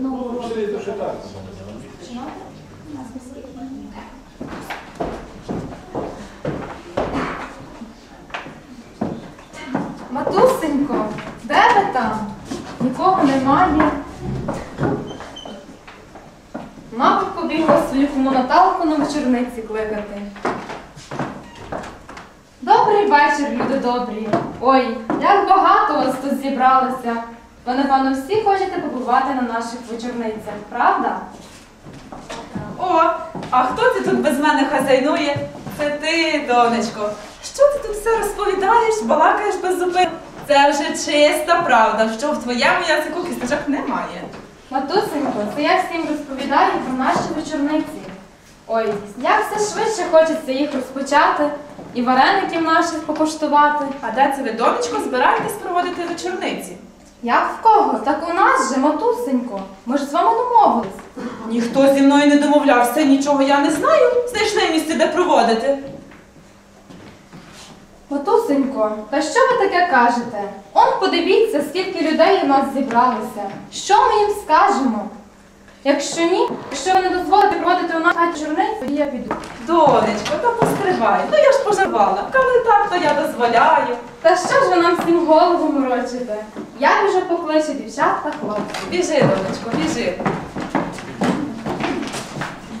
Ну, так. Матусенько, де ви там? Нікого немає. Мабуть, побігла свою комунаталку на вечорниці кликати. Добрий вечір, люди добрі. Ой, як багато вас тут зібралося. Ви, напевно, всі хочете побувати на наших вечорницях, правда? О, а хто ти тут без мене хазяйнує? Це ти, донечко. Що ти тут все розповідаєш, балакаєш без зупину? Це вже чиста правда, що в твоєму язику кісточок немає. Матусенько, це я всім розповідаю про наші вечорниці. Ой, як все швидше хочеться їх розпочати і вареників наших покуштувати. А де це ви, донечко, збираєтесь проводити вечорниці? Як в кого? Так у нас же, матусенько. Ми ж з вами домовились. Ніхто зі мною не домовлявся, нічого я не знаю. Знайшли місце, де проводити. Матусенько, та що ви таке кажете? Он подивіться, скільки людей у нас зібралося. Що ми їм скажемо? Якщо ні, якщо ви не дозволите проводити у нас вечорниць, тоді я піду. Донечко, та постривай. Ну я ж пожарувала. Коли так, то я дозволяю. Та що ж ви нам всім голову морочите? Я вже покличу дівчат та хлопців. Біжи, донечко, біжи.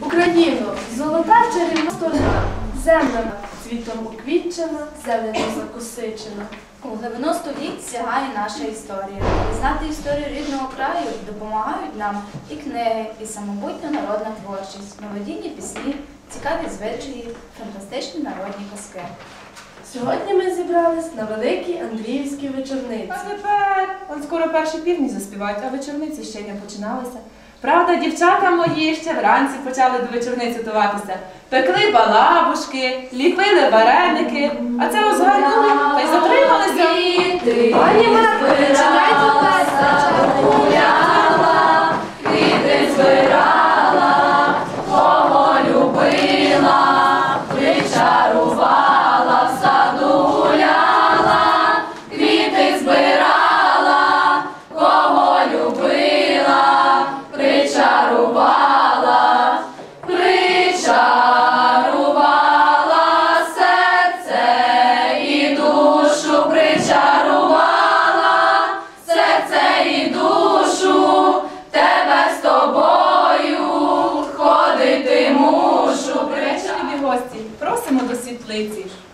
Україно, золота чарівна сторона, земляна, цвітом уквітчена, зелено закосичена. У глибину століть сягає наша історія. Знати історію рідного краю допомагають нам і книги, і самобутня народна творчість, мелодійні пісні, цікаві звичаї, фантастичні народні казки. Сьогодні ми зібрались на великій Андріївській вечорниці. А тепер, он скоро перші півні заспівають, а вечорниці ще не починалися. Правда, дівчата мої ще вранці почали до вечорниці готуватися. Пекли балабушки, ліпили вареники, а це озгальнули та й затрималися. Пані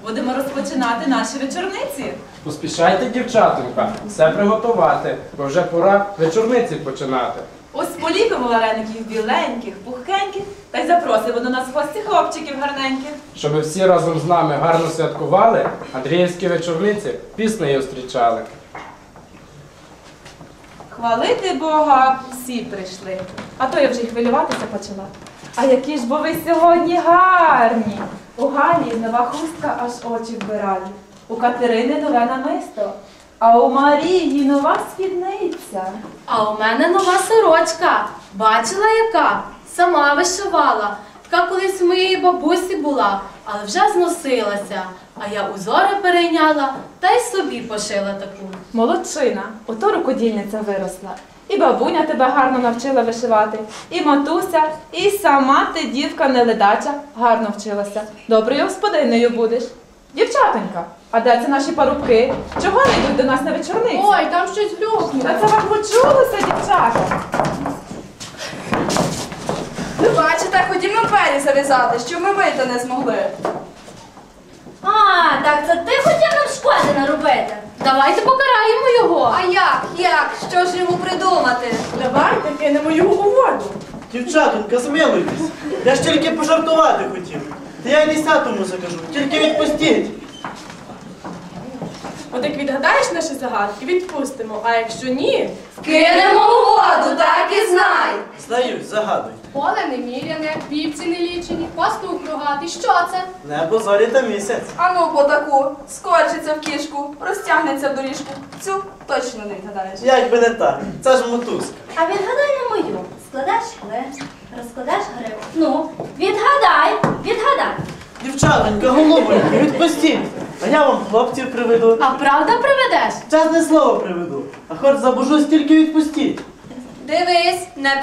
Будемо розпочинати наші вечорниці. Поспішайте, дівчатонька, все приготувати, бо вже пора вечорниці починати. Ось поліпимо вареників біленьких, пухеньких, та й запросимо до нас гості хлопчиків гарненьких. Щоб всі разом з нами гарно святкували, Андріївські вечорниці піснею зустрічали. Хвалити Бога всі прийшли. А то я вже й хвилюватися почала. А які ж бо ви сьогодні гарні! У Галі нова хустка аж очі вбирає. У Катерини нове намисто, а у Марії нова спідниця. А у мене нова сорочка. Бачила яка? Сама вишивала. Така колись у моєї бабусі була, але вже зносилася. А я узори перейняла та й собі пошила таку. Молодчина, ото рукодільниця виросла. І бабуня тебе гарно навчила вишивати, і матуся, і сама ти, дівка неледача, гарно вчилася. Доброю господинею будеш. Дівчатонька, а де це наші парубки? Чого не йдуть до нас на вечорниці? Ой, там щось глюкнуло. Та це вам почулося, дівчата. Ви бачите, ходімо двері зав'язати, що ми вийти не змогли. А, так це ти хотів нам шкоди наробити? Давайте покараємо його. А як? Як? Що ж йому придумати? Давайте кинемо його у воду. Дівчатонька, змилуйтесь. Я ж тільки пожартувати хотів. Та я й десятому закажу, тільки відпустіть. От як відгадаєш наші загадки, відпустимо. А якщо ні, Кинемо у воду, так і знай. Знаюсь, загадуй. Поле неміряне, вівці не лічені, пастух рогатий. Що це? Небо, зорі та місяць. Ану по таку, скочиться в кішку, розтягнеться в доріжку. Цю точно не вгадаєш. Як би не так, це ж мотузка. А відгадай на мою. Складеш хлеб, розкладеш гриб. Ну, відгадай, відгадай. Дівчатонька, голубонька, відпустіть. А я вам хлопців приведу. А правда приведеш? Чесне слово приведу. А хоч забужусь, тільки відпустіть. Дивись, не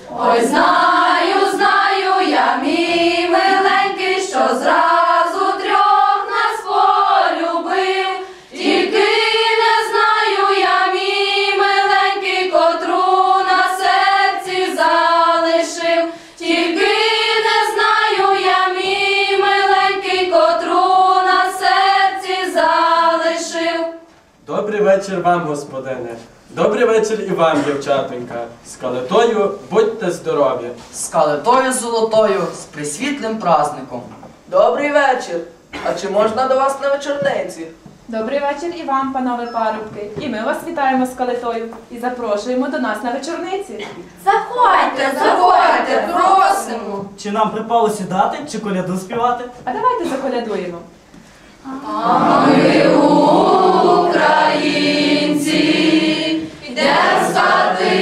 Ой, знаю, знаю я, мій миленький, що зразу трьох нас полюбив. Тільки не знаю я, мій миленький, котру на серці залишив. Тільки не знаю я, мій миленький, котру на серці залишив. Добрий вечір вам, господине. Добрий вечір і вам, дівчатонька. З калитою будьте здорові. З калитою золотою, з присвітлим праздником. Добрий вечір. А чи можна до вас на вечорниці? Добрий вечір і вам, панове парубки. І ми вас вітаємо з калитою і запрошуємо до нас на вечорниці. Заходьте, заходьте, просимо. Чи нам припало сідати, чи коляду співати? А давайте заколядуємо. А ми Українці, йде з хати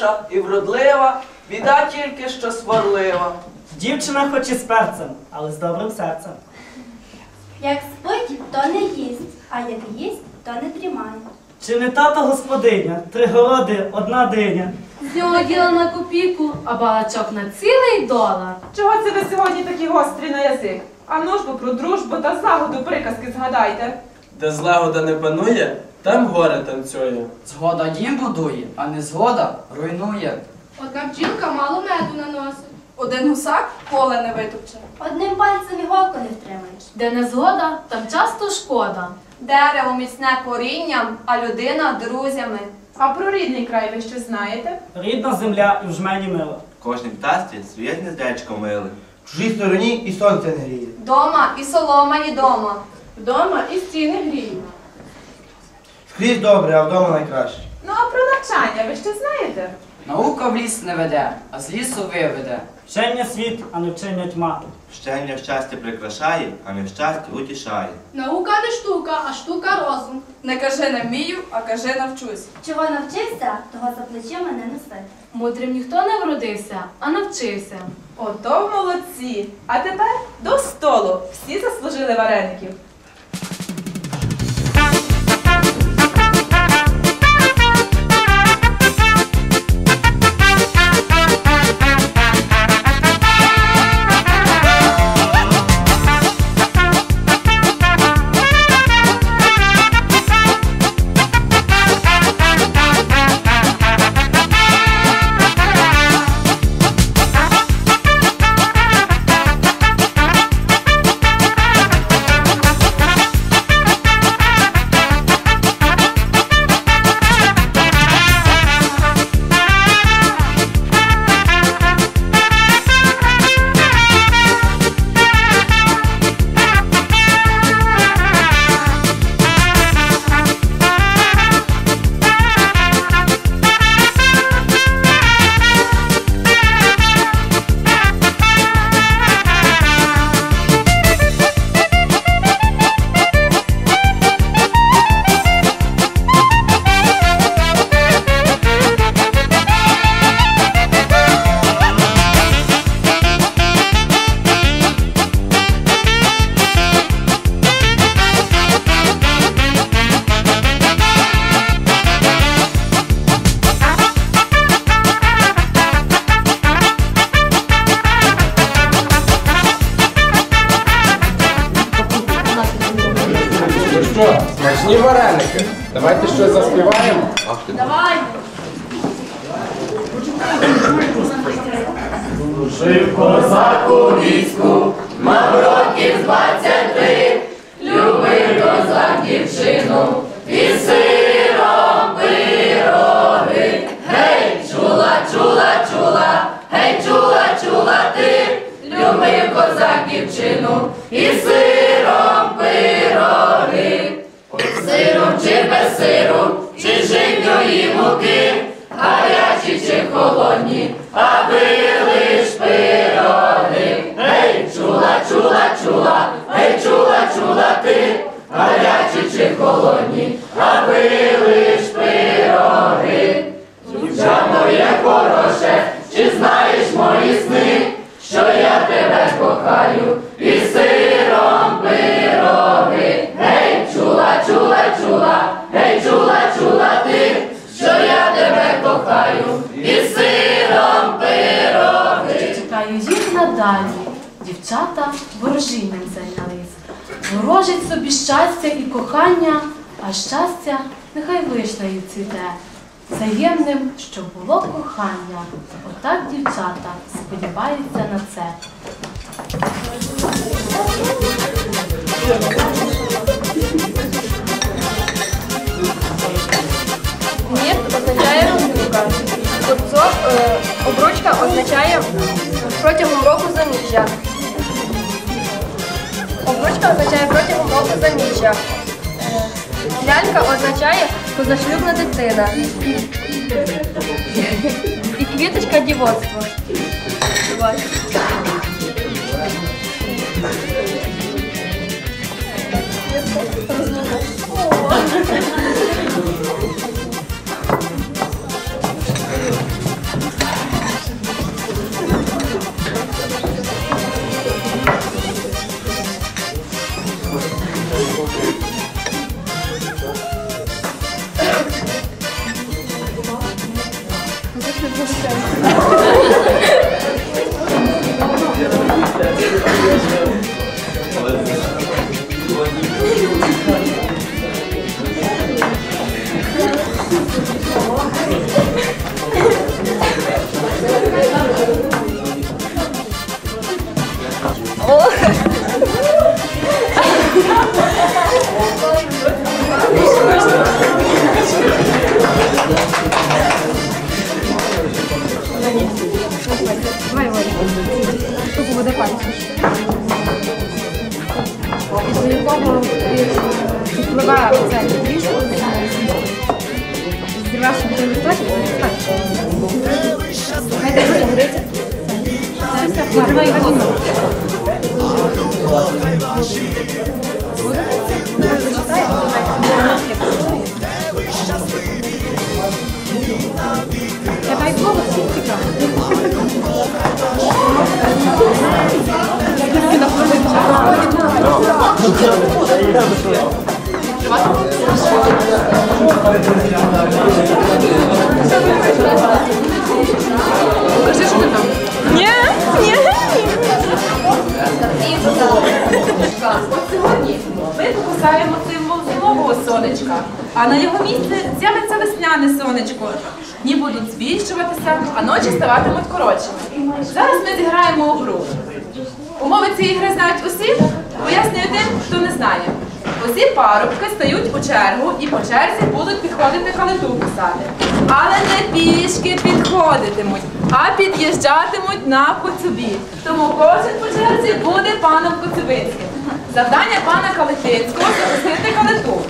хороша, і вродлива, біда тільки що сварлива. Дівчина хоч і з перцем, але з добрим серцем. Як спить, то не їсть, а як їсть, то не тримає. Чи не тата господиня, три городи, одна диня. З нього діла на копійку, а балачок на цілий долар. Чого це ви сьогодні такі гострі на язик? А ну ж бо про дружбу та злагоду приказки згадайте. Де злагода не панує, там горе танцює. Згода дім будує, а не згода руйнує. Одна бджілка мало меду наносить. Один гусак поле не витопче. Одним пальцем іголку не втримаєш. Де не згода, там часто шкода. Дерево міцне корінням, а людина друзями. А про рідний край ви що знаєте? Рідна земля і в жмені мила. В кожній птасті своє гнездечко мили. В чужій стороні і сонце не гріє. Дома і солома, і дома. Вдома і стіни гріють. Скрізь добре, а вдома найкраще. Ну а про навчання ви що знаєте? Наука в ліс не веде, а з лісу виведе. Вчення світ, а не вчення тьма. Вчення щастя прикрашає, а не щастя утішає. Наука не штука, а штука розум. Не кажи не вмію, а кажи навчусь. Чого навчився, того за плечима не неси. Мудрим ніхто не вродився, а навчився. Ото молодці. А тепер до столу. Всі заслужили вареників. Що, смачні вареники? Давайте щось заспіваємо. Давай. Жив козак у війську, мав років двадцять три, любив козак дівчину і сиром пироги. Гей, чула, чула, чула, гей, чула, чула ти, любив козак дівчину і сиром пироги. Сиром чи без сиру, чи житньої муки, гарячі чи холодні, аби лиш пироги. Гей, чула, чула, чула, гей, чула, чула ти, гарячі чи холодні, аби лиш пироги. Дівча моє хороше, чи знаєш мої сни, що я тебе кохаю, і тебе і сиром пироги. Чекаю їх надалі. Дівчата ворожінням зайнялись. Ворожить собі щастя і кохання, а щастя нехай вишнею цвіте. Взаємним, щоб було кохання. Отак дівчата сподіваються на це. Ніт означає розлука. Е, обручка означає протягом року заміжжя. Обручка означає протягом року заміжжя. Лялька означає позашлюбна дитина. І квіточка дівоцтво. Буває. Давай, Кажи, що ти там? Ні, ні. От сьогодні ми покусаємо символ зимового сонечка, а на його місце з'явиться весняне сонечко. Дні будуть збільшуватися, а ночі ставатимуть коротшими. Зараз ми зіграємо у гру. Умови цієї гри знають усі, пояснюю тим, хто не знає. Усі парубки стають у чергу і по черзі будуть підходити калиту писати. Але не пішки підходитимуть, а під'їжджатимуть на коцюбі. Тому кожен по черзі буде паном Коцюбинським. Завдання пана Калитинського запустити калиту.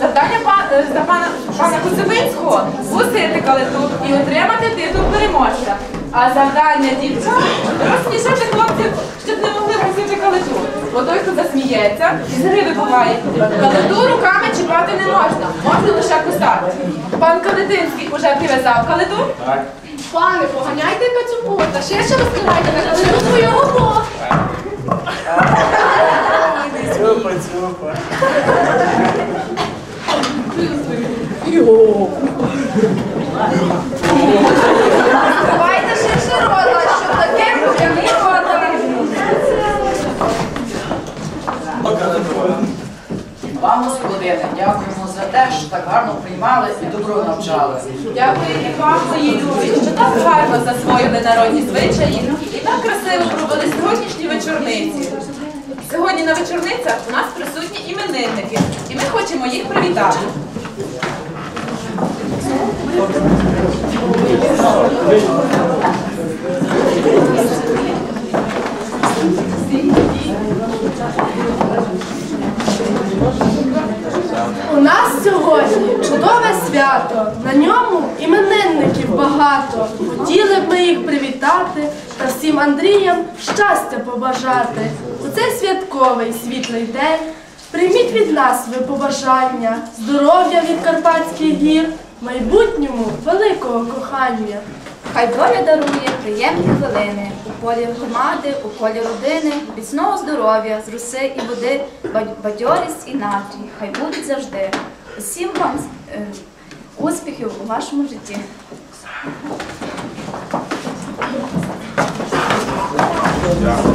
Завдання па- е, за пана, пана Коцюбинського пустити калиту і отримати титул переможця. А завдання дівчат розсмішити хлопців, щоб не могли пустити калиту. Бо той, хто засміється, з гри вибуває. Калиту руками чіпати не можна, можна лише кусати. Пан Калитинський уже прив'язав калиту. Так. Пане, поганяйте кацюпу, та ще ще розкривайте на калину свою голову. Цюпа, цюпа. Давайте вам, господине, дякуємо за те, що так гарно приймали і добро навчали. Дякую і вам, мої любі, що так гарно засвоїли народні звичаї і так красиво провели сьогоднішні вечорниці. Сьогодні на вечорницях у нас присутні іменинники, і ми хочемо їх привітати. У нас сьогодні чудове свято. На ньому іменинників багато. Хотіли б ми їх привітати та всім Андріям щастя побажати. У цей святковий світлий день прийміть від нас ви побажання, здоров'я від Карпатських гір, майбутньому великого кохання. Хай доля дарує приємні хвилини у полі громади, у полі родини, міцного здоров'я, з руси і води, бадьорість і настрій. Хай будуть завжди. Усім вам е, успіхів у вашому житті. Дякую.